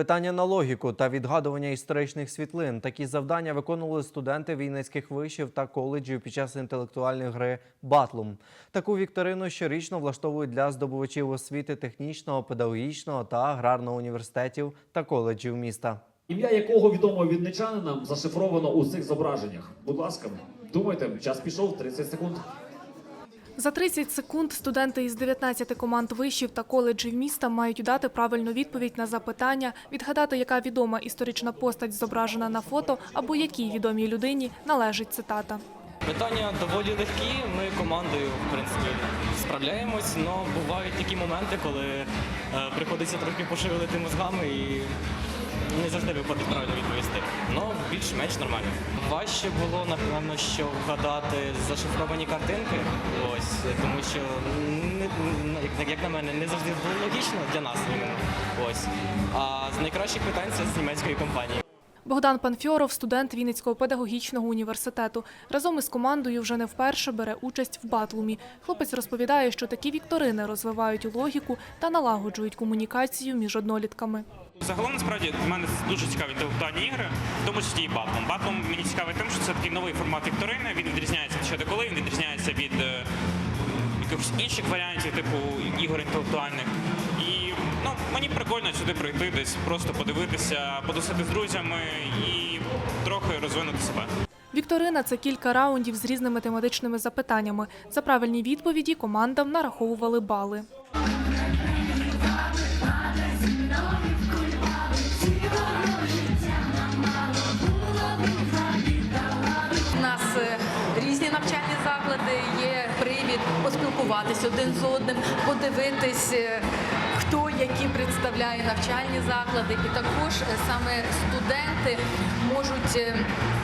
Питання на логіку та відгадування історичних світлин. Такі завдання виконували студенти вінницьких вишів та коледжів під час інтелектуальної гри Батлум. Таку вікторину щорічно влаштовують для здобувачів освіти технічного, педагогічного та аграрного університетів та коледжів міста. Ім'я якого відомого відничанина зашифровано у цих зображеннях. Будь ласка, думайте, час пішов 30 секунд. За 30 секунд студенти із 19 команд вишів та коледжів міста мають дати правильну відповідь на запитання, відгадати, яка відома історична постать зображена на фото, або якій відомій людині належить цитата. Питання доволі легкі. Ми командою, в принципі, справляємось, але бувають такі моменти, коли е, приходиться трохи пошевелити мозгами і не завжди виходить правильно відповісти. Ну, більш-менш нормально. Важче було, напевно, що вгадати зашифровані картинки. Ось, тому що не, як, як на мене, не завжди було логічно для нас. Ось. А з найкращих питань це з німецької компанії. Богдан Панфьоров, студент Вінницького педагогічного університету, разом із командою вже не вперше бере участь в батлумі. Хлопець розповідає, що такі вікторини розвивають логіку та налагоджують комунікацію між однолітками. Загалом насправді для мене дуже цікаві інтелектуальні ігри, в тому числі і Батлом. Батлом мені цікавий тим, що це такий новий формат вікторини. Він відрізняється від щодо коли, він відрізняється від е, якихось інших варіантів, типу ігор інтелектуальних. І ну, мені прикольно сюди прийти, десь просто подивитися, подусити з друзями і трохи розвинути себе. Вікторина це кілька раундів з різними тематичними запитаннями. За правильні відповіді командам нараховували бали. Поспілкуватись один з одним, подивитись, е, хто які представляє навчальні заклади. І також е, саме студенти можуть е,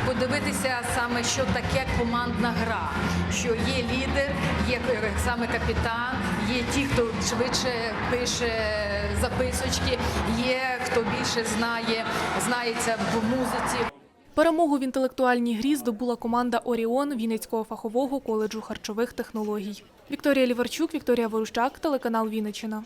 подивитися саме, що таке командна гра, що є лідер, є саме капітан, є ті, хто швидше пише записочки, є хто більше знає, знається в музиці. Перемогу в інтелектуальній грі здобула команда Оріон Вінницького фахового коледжу харчових технологій. Вікторія Ліварчук, Вікторія Ворущак, телеканал Вінниччина.